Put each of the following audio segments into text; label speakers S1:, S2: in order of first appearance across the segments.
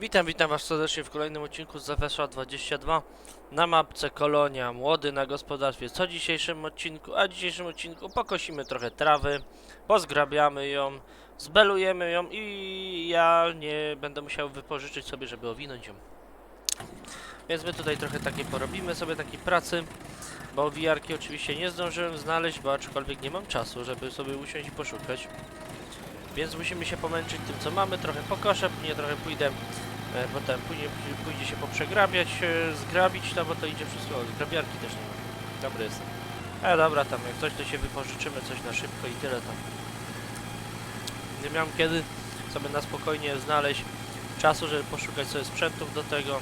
S1: Witam, witam was serdecznie w kolejnym odcinku z Zawesza 22 na mapce Kolonia, młody na gospodarstwie. Co w dzisiejszym odcinku? A w dzisiejszym odcinku pokosimy trochę trawy, pozgrabiamy ją, zbelujemy ją i ja nie będę musiał wypożyczyć sobie, żeby owinąć ją. Więc my tutaj trochę takie porobimy sobie takiej pracy, bo wiarki oczywiście nie zdążyłem znaleźć, bo aczkolwiek nie mam czasu, żeby sobie usiąść i poszukać. Więc musimy się pomęczyć tym co mamy, trochę pokoszę, później trochę pójdę, e, potem później pójdzie się poprzegrabiać, e, zgrabić, no bo to idzie wszystko, grabiarki też nie ma. Dobry jestem. E dobra, tam jak coś to się wypożyczymy, coś na szybko i tyle tam. Nie miałem kiedy sobie na spokojnie znaleźć czasu, żeby poszukać sobie sprzętów do tego.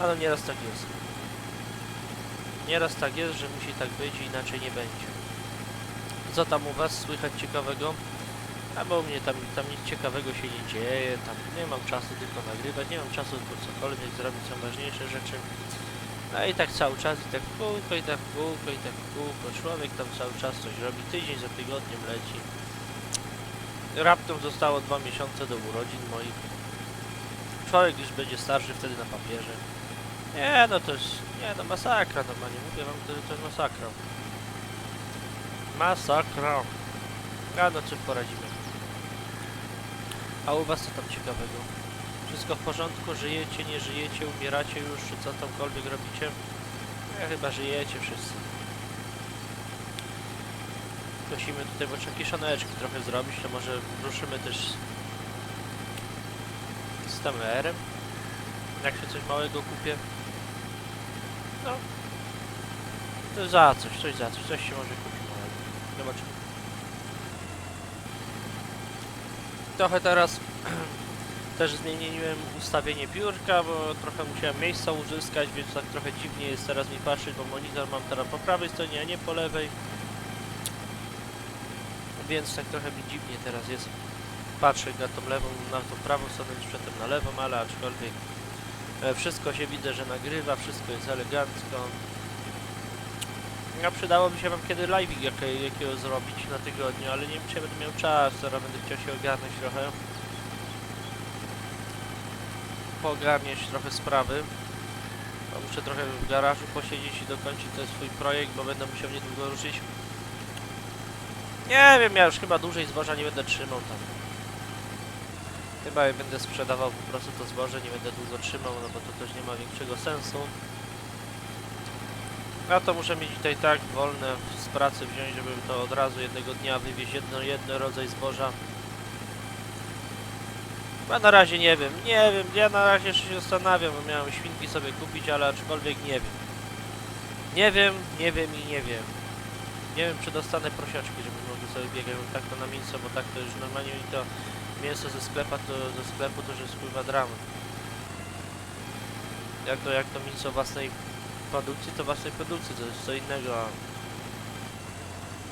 S1: Ale nieraz tak jest. Nieraz tak jest, że musi tak być inaczej nie będzie. Co tam u was słychać ciekawego? A bo u mnie tam, tam nic ciekawego się nie dzieje, tam nie mam czasu tylko nagrywać, nie mam czasu tylko cokolwiek zrobić, są ważniejsze rzeczy. No i tak cały czas, i tak w kółko, i tak w kółko, i tak w kółko. Człowiek tam cały czas coś robi, tydzień za tygodniem leci. Raptem zostało dwa miesiące do urodzin moich. Człowiek już będzie starszy wtedy na papierze. Nie no to jest, nie no masakra normalnie, mówię wam, to, to jest masakra. Masakra. A no czym poradzimy? A u was co tam ciekawego? Wszystko w porządku? Żyjecie, nie żyjecie, umieracie już, czy co tamkolwiek robicie? Ja chyba żyjecie wszyscy. Prosimy tutaj bo trzeba kiszoneczki trochę zrobić, to może ruszymy też z TMR-em? Jak się coś małego kupię? No. To za coś, coś za coś, coś się może kupi Trochę teraz też zmieniłem ustawienie biurka, bo trochę musiałem miejsca uzyskać, więc tak trochę dziwnie jest teraz mi patrzeć, bo monitor mam teraz po prawej stronie, a nie po lewej. Więc tak trochę mi dziwnie teraz jest patrzeć na tą lewą, na tą prawą stronę niż przedtem na lewą, ale aczkolwiek e, wszystko się widzę, że nagrywa, wszystko jest elegancko. No przydałoby się wam kiedy live jakie, jakiego zrobić na tygodniu, ale nie wiem czy ja będę miał czas, teraz będę chciał się ogarnąć trochę. Poogarniać trochę sprawy. Bo muszę trochę w garażu posiedzieć i dokończyć ten swój projekt, bo będę musiał niedługo ruszyć. Nie wiem, ja już chyba dłużej zboża nie będę trzymał tam. Chyba będę sprzedawał po prostu to zboże, nie będę długo trzymał, no bo to też nie ma większego sensu. Ja to muszę mieć tutaj tak wolne z pracy wziąć, żeby to od razu jednego dnia wywieźć jedno, jedno rodzaj zboża. Ja na razie nie wiem, nie wiem, ja na razie jeszcze się zastanawiam, bo miałem świnki sobie kupić, ale aczkolwiek nie wiem. Nie wiem, nie wiem i nie wiem. Nie wiem, czy dostanę prosiaczki, żeby mogły sobie biegać tak to na mięso, bo tak to już normalnie mi to mięso ze sklepa, to ze sklepu to już spływa dramy. Jak to, jak to mięso własnej produkcji, to własnej produkcji, to jest co innego.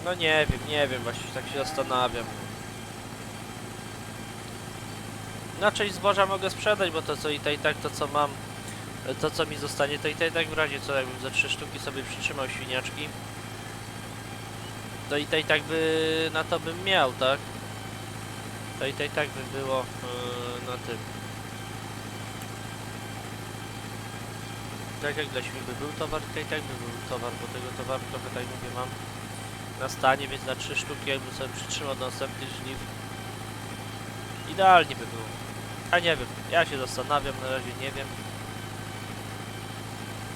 S1: No nie wiem, nie wiem, właśnie tak się zastanawiam. Na część zboża mogę sprzedać, bo to co i tak, i tak to co mam, to co mi zostanie, to i tak, i tak w razie co, jakbym ze trzy sztuki sobie przytrzymał świniaczki, to i tak, i tak by na to bym miał, tak? To i tak, i tak by było yy, na tym. Tak jak dla świn by był towar, to i tak by był towar, bo tego towaru trochę tak mówię mam na stanie, więc na trzy sztuki jakbym sobie przytrzymał do następnych żniw idealnie by było. A nie wiem, ja się zastanawiam, na razie nie wiem.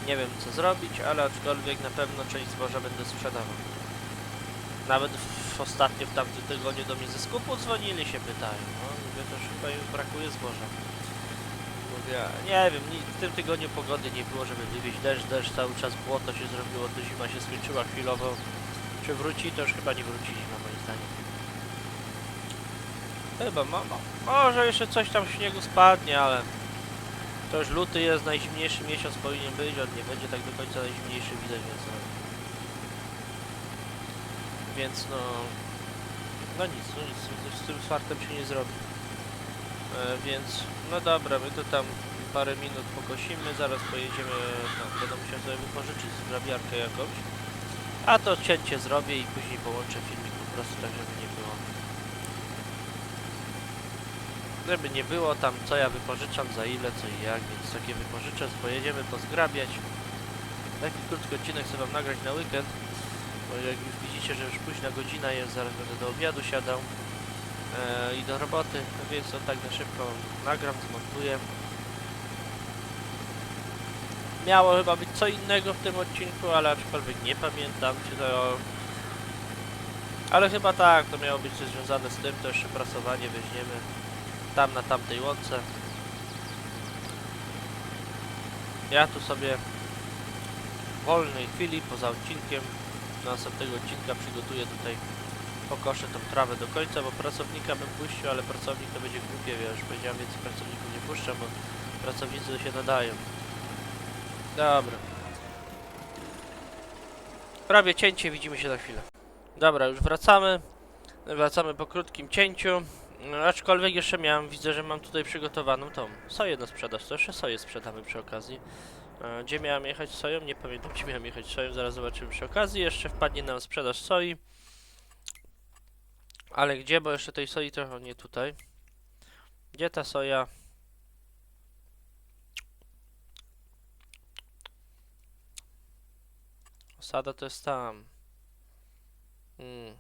S1: Nie wiem co zrobić, ale aczkolwiek na pewno część zboża będę sprzedawał. Nawet w, ostatnio w tamtym tygodniu do mnie ze skupu dzwonili się pytają. No, mówię, to chyba brakuje zboża. Mówię, nie wiem, w tym tygodniu pogody nie było, żeby wywieźć deszcz, deszcz cały czas błoto się zrobiło, to zima się skończyła chwilowo. Czy wróci, to już chyba nie wróci zima moim zdaniem. Chyba, mo, może jeszcze coś tam śniegu spadnie, ale to już luty jest, najzimniejszy miesiąc powinien być, on nie będzie tak do końca najzimniejszy widać, więc no, więc no, no nic, no nic, z- z tym fartem się nie zrobi. E, więc, no dobra, my to tam parę minut pokosimy, zaraz pojedziemy, no, będę musiał sobie wypożyczyć zgrabiarkę jakąś. A to cięcie zrobię i później połączę filmik po prostu tak, żeby nie było. Żeby nie było tam co ja wypożyczam, za ile, co i jak, więc takie wypożyczę, pojedziemy pozgrabiać. Taki krótki odcinek chcę wam nagrać na weekend, bo jak już widzicie, że już późna godzina jest, zaraz będę do obiadu siadał i do roboty, no więc to tak na szybko nagram, zmontuję. Miało chyba być co innego w tym odcinku, ale aczkolwiek nie pamiętam, czy to... Ale chyba tak, to miało być coś związane z tym, to jeszcze prasowanie weźmiemy tam na tamtej łące. Ja tu sobie w wolnej chwili, poza odcinkiem, do następnego odcinka przygotuję tutaj, pokoszę tą trawę do końca, bo pracownika bym puścił, ale pracownik to będzie głupie, już powiedziałem, więcej pracowników nie puszczam, bo pracownicy się nadają. Dobra. Prawie cięcie, widzimy się za chwilę. Dobra, już wracamy. Wracamy po krótkim cięciu. Aczkolwiek jeszcze miałem, widzę, że mam tutaj przygotowaną tą soję na sprzedaż. To jeszcze soję sprzedamy przy okazji. E, Gdzie miałem jechać soją? Nie pamiętam, gdzie miałem jechać soją. Zaraz zobaczymy przy okazji. Jeszcze wpadnie nam sprzedaż soi. Ale gdzie? Bo jeszcze tej soi trochę nie tutaj. Gdzie ta soja? Osada to jest tam. Mm.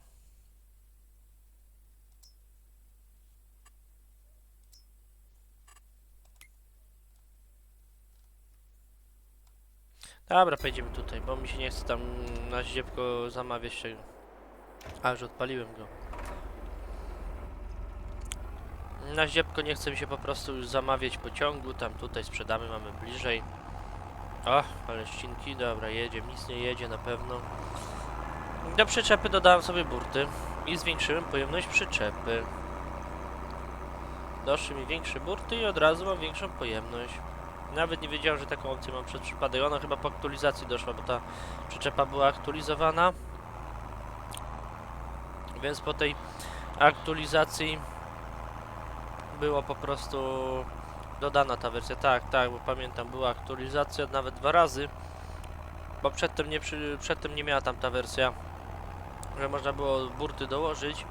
S1: Dobra, pojedziemy tutaj, bo mi się nie chce tam na ździebko zamawiać. A, już odpaliłem go. Na ździebko nie chce mi się po prostu już zamawiać pociągu, tam tutaj sprzedamy, mamy bliżej. O, ale ścinki, dobra, jedzie, nic nie jedzie na pewno. Do przyczepy dodałem sobie burty i zwiększyłem pojemność przyczepy. Doszły mi większe burty i od razu mam większą pojemność. Nawet nie wiedziałem, że taką opcję mam przez przypadek. Ona chyba po aktualizacji doszła, bo ta przyczepa była aktualizowana. Więc po tej aktualizacji było po prostu dodana ta wersja. Tak, tak, bo pamiętam, była aktualizacja nawet dwa razy. Bo przedtem nie, przedtem nie miała tam ta wersja, że można było burty dołożyć.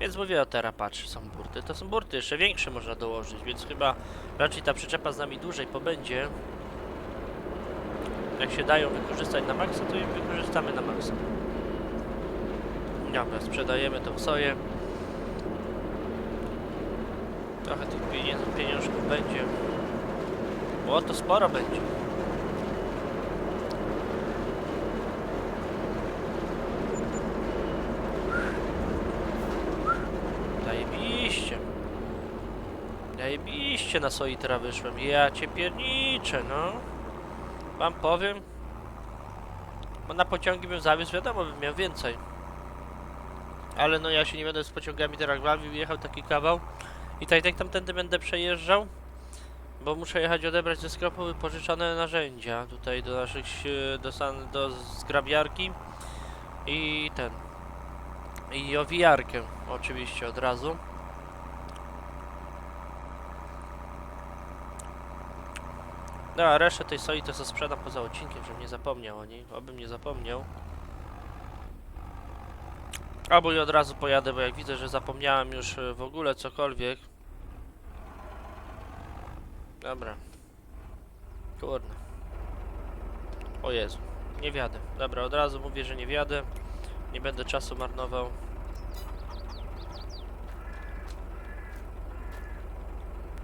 S1: Więc mówię, o teraz patrz, są burty. To są burty, jeszcze większe można dołożyć, więc chyba raczej ta przyczepa z nami dłużej pobędzie. Jak się dają wykorzystać na maksa, to je wykorzystamy na maksa. Dobra, sprzedajemy tą soję. Trochę tych pieniążków będzie. O, to sporo będzie. Zajebiście. Zajebiście na soi teraz wyszłem. Ja cię pierniczę, no. Wam powiem. Bo na pociągi bym zawiózł, wiadomo, bym miał więcej. Ale no ja się nie będę z pociągami teraz bawił, jechał taki kawał. I tak tak tamtędy będę przejeżdżał. Bo muszę jechać odebrać ze sklepu wypożyczone narzędzia. Tutaj do naszych, si- do, san, do zgrabiarki. I ten. I owijarkę oczywiście od razu. No a resztę tej soi to sprzedam poza odcinkiem, żebym nie zapomniał o niej. Obym nie zapomniał. Albo i od razu pojadę, bo jak widzę, że zapomniałem już e, w ogóle cokolwiek. Dobra. Kurna. O Jezu. Nie wiadę. Dobra, od razu mówię, że nie wiadę. Nie będę czasu marnował.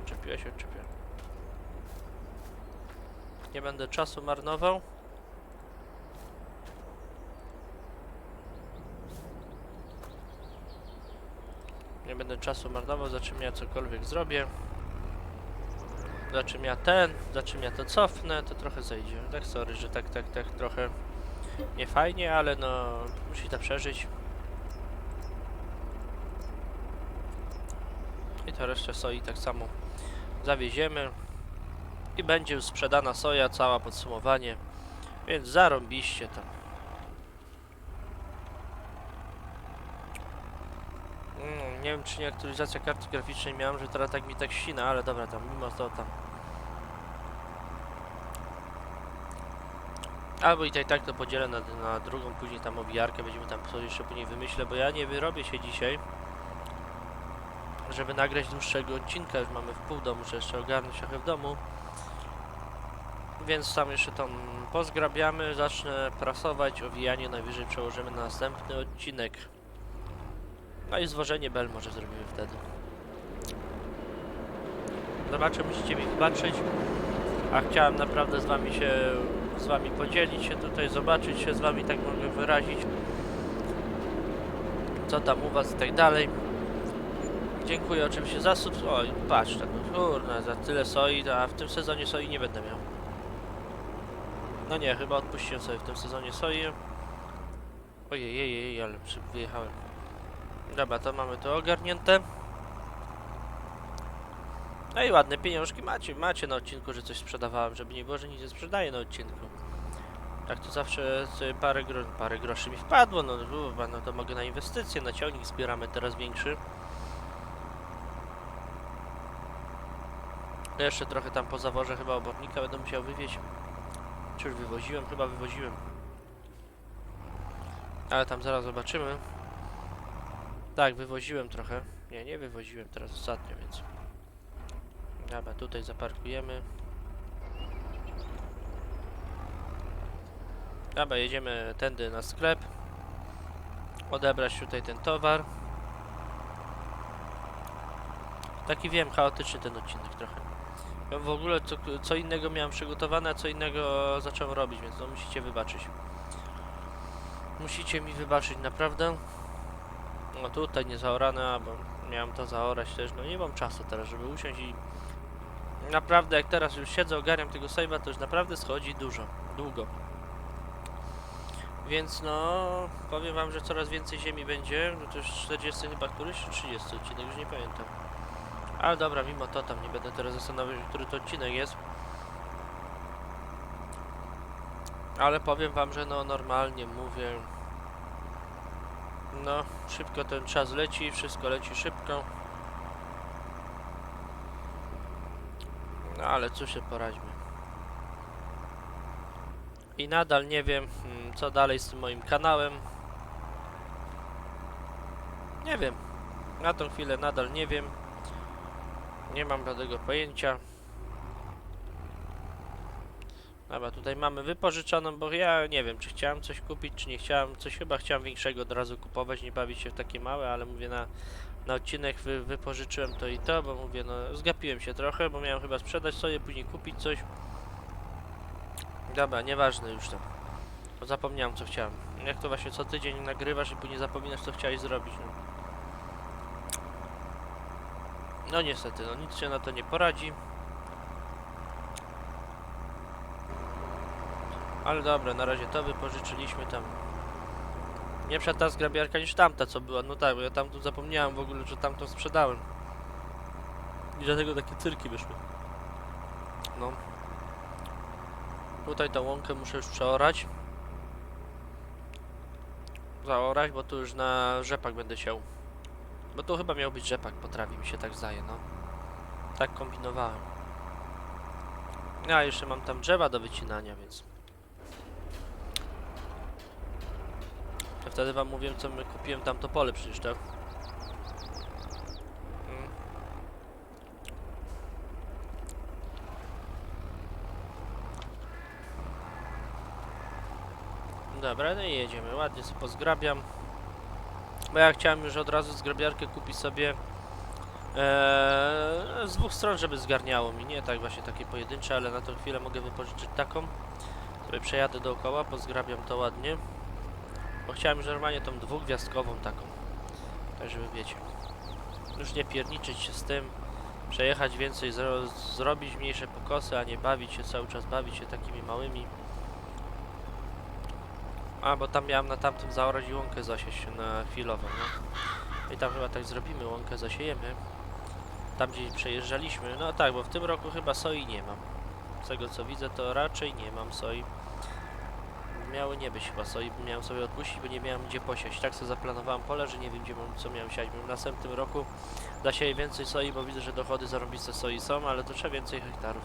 S1: Czepiła się, czepiła. Nie będę czasu marnował. Nie będę czasu marnował, za czym ja cokolwiek zrobię. Za czym ja ten, za czym ja to cofnę, to trochę zejdzie. Tak, sorry, że tak, tak, tak trochę nie fajnie, ale no musi to przeżyć. I to resztę soi tak samo zawieziemy. I będzie sprzedana soja, cała podsumowanie. Więc zarąbiście tam. Nie wiem czy nie aktualizacja karty graficznej miałem, że teraz tak mi tak ścina, ale dobra tam mimo to tam. Albo i tak, tak to podzielę na, na drugą, później tam owijarkę, będziemy tam coś jeszcze później wymyślę, bo ja nie wyrobię się dzisiaj. żeby nagrać dłuższego odcinka. Już mamy w pół domu, muszę jeszcze ogarnąć trochę w domu. Więc tam jeszcze tam pozgrabiamy, zacznę prasować, owijanie najwyżej przełożymy na następny odcinek. No i zwożenie bel może zrobimy wtedy. Zobaczę, musicie mi wybaczyć. A chciałem naprawdę z wami się, z wami podzielić się tutaj, zobaczyć się z wami, tak mogę wyrazić. Co tam u was i tak dalej. Dziękuję oczywiście za sub... Oj, patrz, tak, kurna, za tyle soi, a w tym sezonie soi nie będę miał. No nie, chyba odpuściłem sobie w tym sezonie soi. Ojej, jej, jej, ale wyjechałem. Dobra, to mamy to ogarnięte. No i ładne pieniążki macie, macie na odcinku, że coś sprzedawałem, żeby nie było, że nic nie sprzedaję na odcinku. Tak to zawsze parę, gro parę groszy mi wpadło, no, kurwa, no to mogę na inwestycje, na ciągnik zbieramy teraz większy. Jeszcze trochę tam po zaworze chyba obornika będę musiał wywieźć. Czy już wywoziłem? Chyba wywoziłem. Ale tam zaraz zobaczymy. Tak, wywoziłem trochę. Nie, nie wywoziłem teraz ostatnio, więc... Dobra, tutaj zaparkujemy. Dobra, jedziemy tędy na sklep. Odebrać tutaj ten towar. Taki wiem, chaotyczny ten odcinek trochę. Ja w ogóle co, co innego miałem przygotowane, a co innego zacząłem robić, więc no musicie wybaczyć. Musicie mi wybaczyć, naprawdę. No tutaj nie zaorane, bo miałem to zaorać też, no nie mam czasu teraz, żeby usiąść i Naprawdę, jak teraz już siedzę, ogarniam tego save'a, to już naprawdę schodzi dużo, długo. Więc no, powiem wam, że coraz więcej ziemi będzie, no to już 40 chyba któryś, czy 30 odcinek, już nie pamiętam. Ale dobra, mimo to tam nie będę teraz zastanawiał który to odcinek jest. Ale powiem wam, że no normalnie mówię. No, szybko ten czas leci, wszystko leci szybko. No ale cóż się poradźmy. I nadal nie wiem, mm, co dalej z tym moim kanałem. Nie wiem. Na tą chwilę nadal nie wiem. Nie mam żadnego pojęcia. Dobra, tutaj mamy wypożyczoną, bo ja nie wiem, czy chciałem coś kupić, czy nie chciałem. Coś chyba chciałem większego od razu kupować, nie bawić się w takie małe, ale mówię na, na odcinek wy, wypożyczyłem to i to, bo mówię, no zgapiłem się trochę, bo miałem chyba sprzedać sobie, później kupić coś. Dobra, nieważne już to. Bo zapomniałem co chciałem. Jak to właśnie co tydzień nagrywasz i później zapominasz co chciałeś zrobić. No, no niestety, no nic się na to nie poradzi. Ale dobra, na razie to wypożyczyliśmy tam. Lepsza ta zgrabiarka niż tamta co była, no tak, bo ja tamtą zapomniałem w ogóle, że tamtą sprzedałem. I dlatego takie cyrki wyszły. No. Tutaj tą łąkę muszę już przeorać. Zaorać, bo tu już na rzepak będę siał. Bo tu chyba miał być rzepak, potrafi mi się tak zdaje, no. Tak kombinowałem. Ja jeszcze mam tam drzewa do wycinania, więc... wtedy wam mówiłem, co my kupiłem tam to pole przecież, tak? Mm. Dobra, no i jedziemy. Ładnie sobie pozgrabiam. Bo ja chciałem już od razu zgrabiarkę kupić sobie eee, z dwóch stron, żeby zgarniało mi. Nie tak właśnie takie pojedyncze, ale na tą chwilę mogę wypożyczyć taką. Sobie przejadę dookoła, pozgrabiam to ładnie. Bo chciałem już normalnie tą dwugwiazdkową taką. Tak żeby wiecie. Już nie pierniczyć się z tym. Przejechać więcej, zro zrobić mniejsze pokosy, a nie bawić się cały czas, bawić się takimi małymi. A, bo tam miałem na tamtym zaorać i łąkę zasieć na chwilowo, no. I tam chyba tak zrobimy, łąkę zasiejemy. Tam gdzie przejeżdżaliśmy. No tak, bo w tym roku chyba soi nie mam. Z tego co widzę, to raczej nie mam soi. Miały nie być chyba bo miałem sobie odpuścić, bo nie miałem gdzie posiać. Tak sobie zaplanowałem pole, że nie wiem gdzie mam, co miałem siać. W następnym roku zasieję więcej soi, bo widzę, że dochody zarobiste soi są, ale to trzeba więcej hektarów.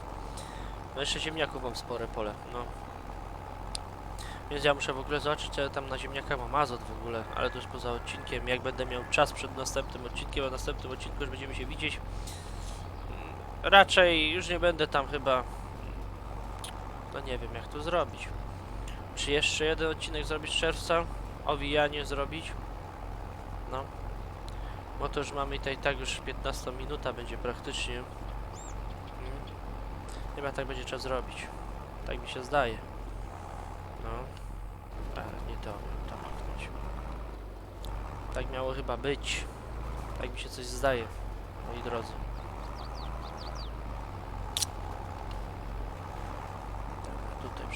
S1: No jeszcze ziemniaków mam spore pole, no. Więc ja muszę w ogóle zobaczyć, co ja tam na ziemniaka mam azot w ogóle, ale to już poza odcinkiem, jak będę miał czas przed następnym odcinkiem, a następnym odcinku już będziemy się widzieć. Raczej już nie będę tam chyba, no nie wiem jak to zrobić. Czy jeszcze jeden odcinek zrobić z czerwca? Owijanie zrobić? No. Bo to już mamy i tak, tak już 15 minuta będzie praktycznie. Mm. Chyba tak będzie trzeba zrobić. Tak mi się zdaje. No. Ale nie to. Tak miało chyba być. Tak mi się coś zdaje, moi drodzy.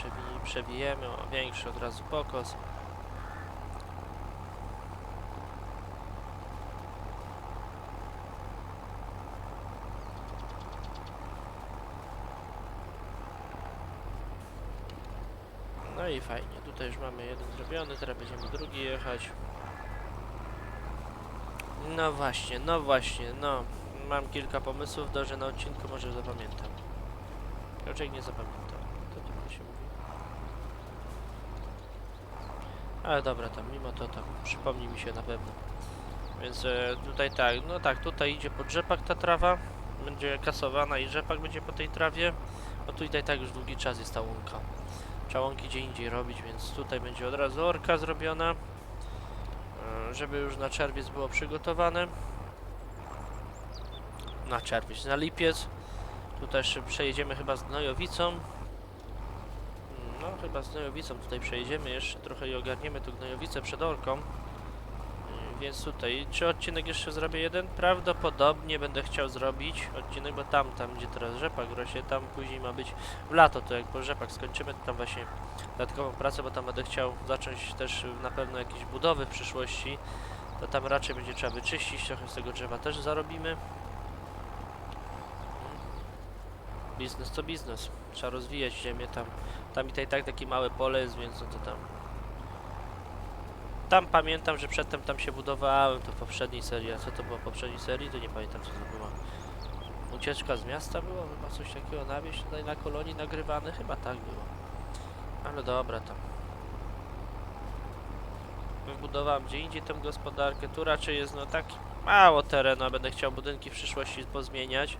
S1: Przewi przewijemy, o większy od razu pokos. No i fajnie, tutaj już mamy jeden zrobiony, teraz będziemy drugi jechać. No właśnie, no właśnie, no. Mam kilka pomysłów, do że na odcinku może zapamiętam. Raczej nie zapamiętam. To trudno się mówi. Ale dobra, tam mimo to tam przypomni mi się na pewno. Więc e, tutaj tak, no tak, tutaj idzie pod rzepak ta trawa. Będzie kasowana i rzepak będzie po tej trawie. No tutaj tak już długi czas jest ta łąka. Trzeba łąki gdzie indziej robić, więc tutaj będzie od razu orka zrobiona. e, Żeby już na czerwiec było przygotowane. Na czerwiec, na lipiec. Tutaj jeszcze przejedziemy chyba z gnojowicą. No, chyba z gnojowicą tutaj przejedziemy jeszcze trochę i ogarniemy tu gnojowicę przed orką. Yy, Więc tutaj, czy odcinek jeszcze zrobię jeden? Prawdopodobnie będę chciał zrobić odcinek, bo tam, tam gdzie teraz rzepak rośnie, tam później ma być w lato, to jak po rzepak skończymy, to tam właśnie dodatkową pracę, bo tam będę chciał zacząć też na pewno jakieś budowy w przyszłości, to tam raczej będzie trzeba wyczyścić, trochę z tego drzewa też zarobimy. Biznes to biznes. Trzeba rozwijać ziemię tam. Tam i tak, tak takie małe pole jest, więc no to tam. Tam pamiętam, że przedtem tam się budowałem, to w poprzedniej serii. A co to było w poprzedniej serii? To nie pamiętam co to była. Ucieczka z miasta było? Chyba coś takiego na wieś tutaj na kolonii nagrywane? Chyba tak było. Ale dobra tam. Wybudowałem gdzie indziej tę gospodarkę. Tu raczej jest no tak mało terenu, a będę chciał budynki w przyszłości pozmieniać.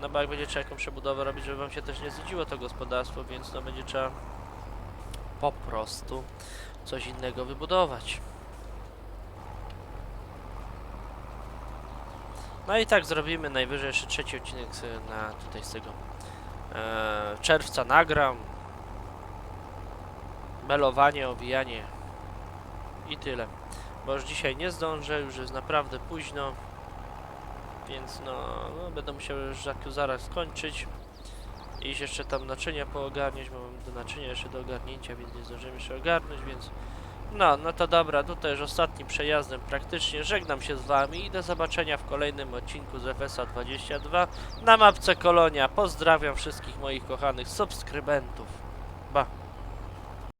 S1: No bo jak będzie trzeba jakąś przebudowę robić, żeby wam się też nie znudziło to gospodarstwo, więc no będzie trzeba po prostu coś innego wybudować. No i tak zrobimy najwyżej jeszcze trzeci odcinek na tutaj z tego e, czerwca nagram. Melowanie, owijanie i tyle. Bo już dzisiaj nie zdążę, już jest naprawdę późno. Więc no, no będę musiał już za- zaraz skończyć. Iść jeszcze tam naczynia poogarniać, bo mam do naczynia jeszcze do ogarnięcia, więc nie zdążymy jeszcze ogarnąć, więc... No, no to dobra, tutaj już ostatnim przejazdem praktycznie żegnam się z wami i do zobaczenia w kolejnym odcinku z FSA 22 na mapce Kolonia. Pozdrawiam wszystkich moich kochanych subskrybentów. Ba.